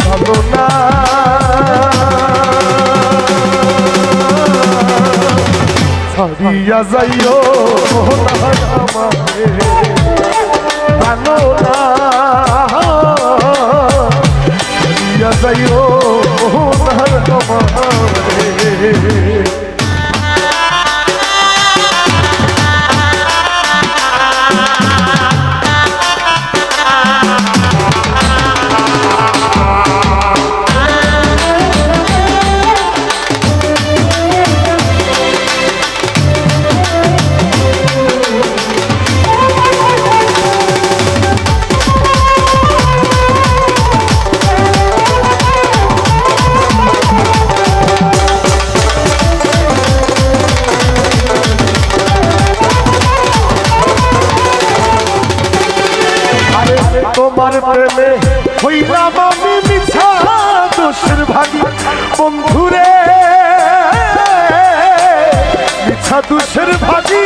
ভালো না ছাড়িয়া যাইও না আমার আমার প্রেমে হইলাম আমি মিছা দোষের ভাগি। বন্ধুরে মিছা দোষের ভাগী।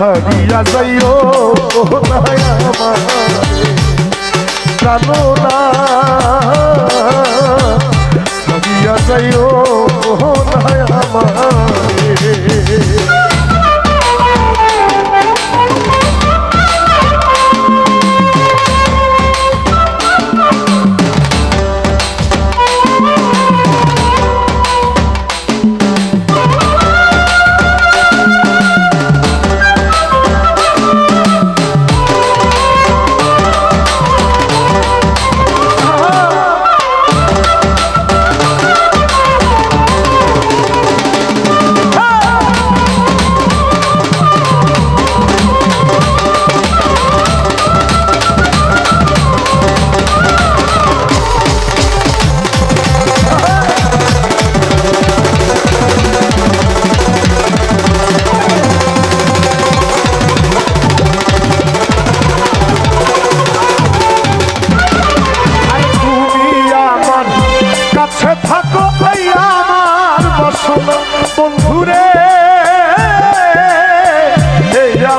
ছাড়িয়া যাইও দয়া জানো না ছাড়িয়া যাইও দয়া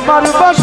আমার বাস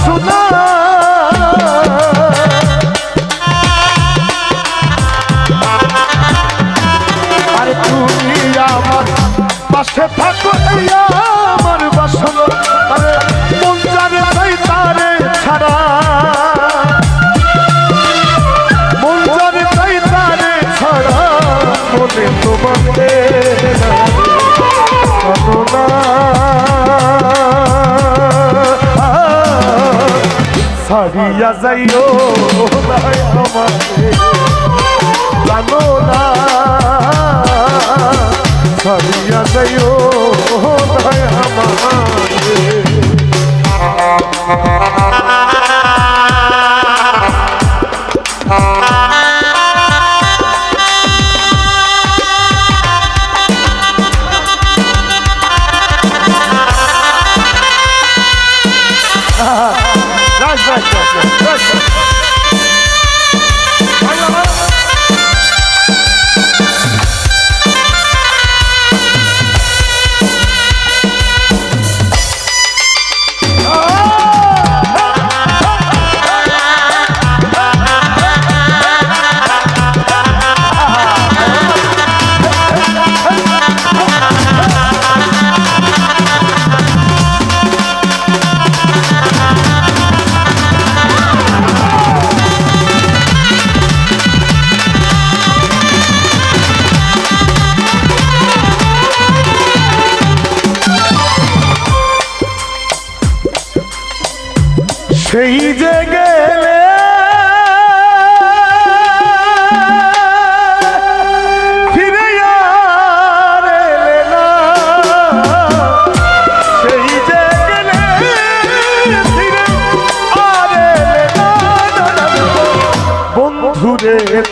casaiô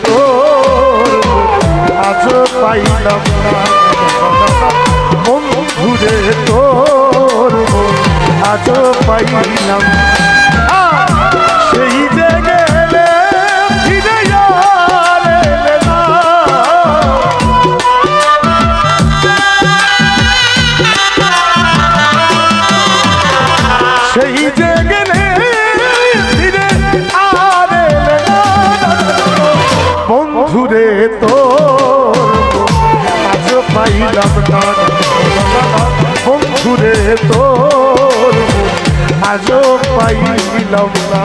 করব আজ পাইলাম না। মন ঘুরে করব আজ পাইলাম না। তোর আজও পাইলাম না।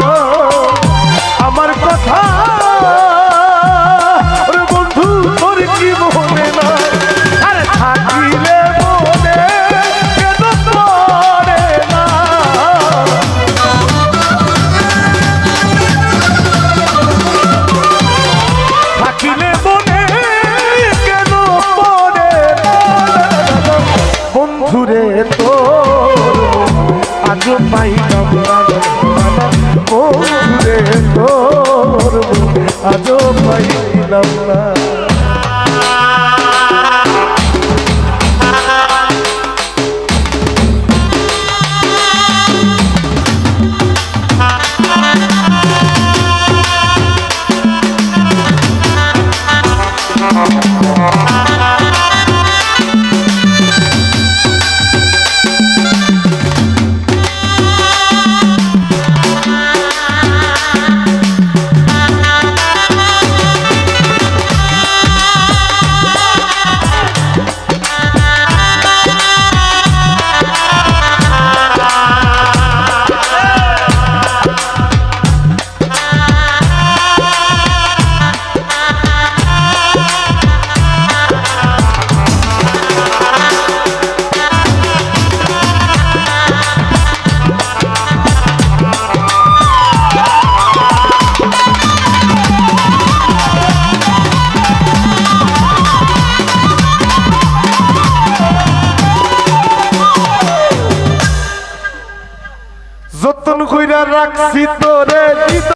পেলাম না Thank